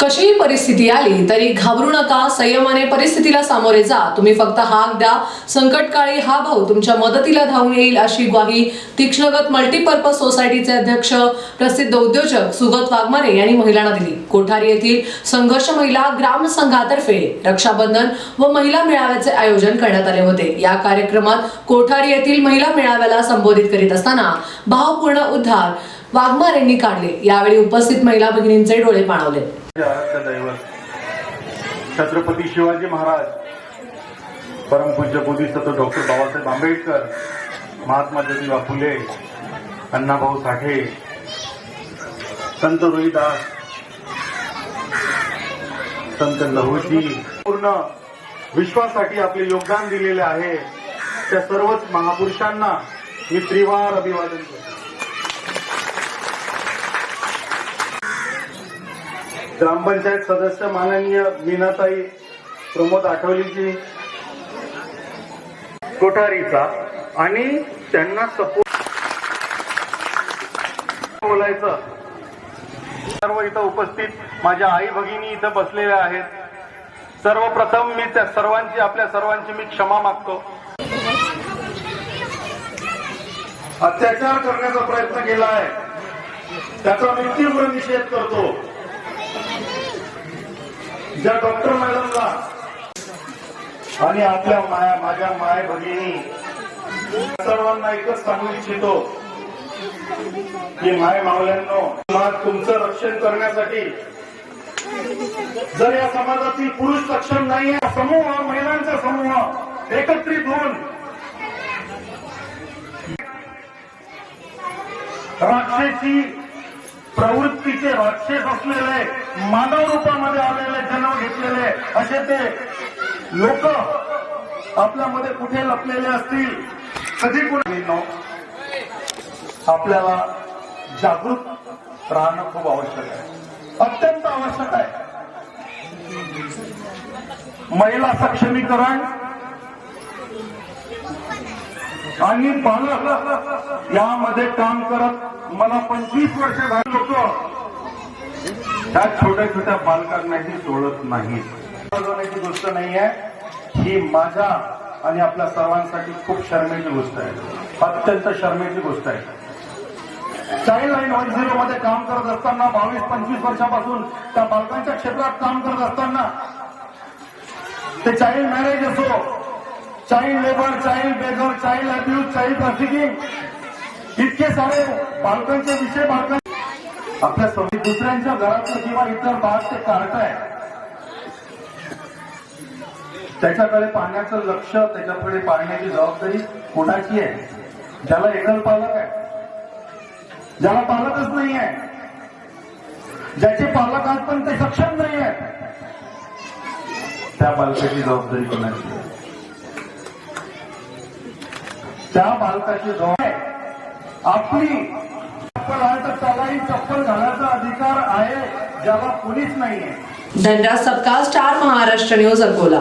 कशीही परिस्थिती आली तरी घाबरू नका संयमाने परिस्थितीला सामोरे जा. तुम्ही फक्त हाक द्या. संकटकाळी हा भाऊ तुमच्या मदतीला धावून येईल अशी ग्वाही तीक्ष्णगत मल्टीपर्पज सोसायटीचे अध्यक्ष प्रसिद्ध उद्योजक सुगत वाघमारे यांनी महिलांना दिली. कोठारी येथील संघर्ष महिला ग्राम संघातर्फे रक्षाबंधन व महिला मेळाव्याचे आयोजन करण्यात आले होते. या कार्यक्रमात कोठारी येथील महिला मेळाव्याला संबोधित करीत असताना भावपूर्ण उद्धार वाघमारेंनी काढले. यावेळी उपस्थित महिला भगिनींचे डोळे पाणवले. दैवत छत्रपती शिवाजी महाराज परमपूज्य बोधिसत्व डॉक्टर बाबासाहेब आंबेडकर महात्मा ज्योतिबा फुले अण्णाभाऊ साठे संत रोहिदास संत लहूजी पूर्ण विश्वासाठी आपले योगदान दिलेले आहे. त्या सर्वच महापुरुषांना मी त्रिवार अभिवादन करतो. ग्रामपंचायत सदस्य माननीय मीनाताई प्रमोद आठवलीजी कोठारीचा आणि त्यांना सपोर्ट बोलायचं. सर्व इथं उपस्थित माझ्या आई भगिनी इथं बसलेल्या आहेत. सर्वप्रथम मी त्या सर्वांची आपल्या सर्वांची मी क्षमा मागतो. अत्याचार करण्याचा प्रयत्न केला आहे. त्याचा मी तीव्र निषेध करतो. ज्या डॉक्टर मॅडमला आणि आपल्या माया माझ्या माय भगिनी सर्वांना एकच सांगू इच्छितो की माय मावल्यांनो समाज तुमचं रक्षण करण्यासाठी जर या समाजातील पुरुष सक्षम नाही आहे समूह महिलांचा समूह एकत्रित होऊन राक्षसी प्रवृत्तीचे राक्षस असलेले मानव रूपामध्ये आलेले जन्म घेतलेले असे ते लोक आपल्यामध्ये कुठे लपलेले असतील? कधी कुठे आपल्याला जागृत राहणं खूप आवश्यक आहे. अत्यंत आवश्यक आहे. महिला सक्षमीकरण आणि पालक यामध्ये काम करत मला पंचवीस वर्ष झाली. होतं त्या छोट्या छोट्या बालकांनाही सोडत नाही सोडवण्याची गोष्ट नाही आहे. ही माझ्या आणि आपल्या सर्वांसाठी खूप शर्मेची गोष्ट आहे. अत्यंत शर्मेची गोष्ट आहे. चाइल्ड लाईन वन झिरो मध्ये काम करत असताना बावीस पंचवीस वर्षापासून त्या बालकांच्या क्षेत्रात काम करत असताना ते चाइल्ड मॅरेज असो child labour child beggar child abuse child trafficking इतके सारे बालकांचे विषय बालकां आपल्यासमोर दुसऱ्यांच्या घरातलं किंवा इतर भाग ते कार्ट आहे. त्याच्याकडे पाहण्याचं लक्ष त्याच्याकडे पाहण्याची जबाबदारी कोणाची आहे? ज्याला एकल पालक आहे. ज्याला पालकच नाही आहे. ज्याचे पालक आहेत पण ते सक्षम नाही आहे त्या बालकाची जबाबदारी कोणाची आहे? त्या बालकाची जबाबदारी आपली चप्पल आहे तर त्यालाही चप्पल घालायचा अधिकार आहे ज्याला कुणीच नाहीये. धनराज सबका स्टार महाराष्ट्र न्यूज अकोला.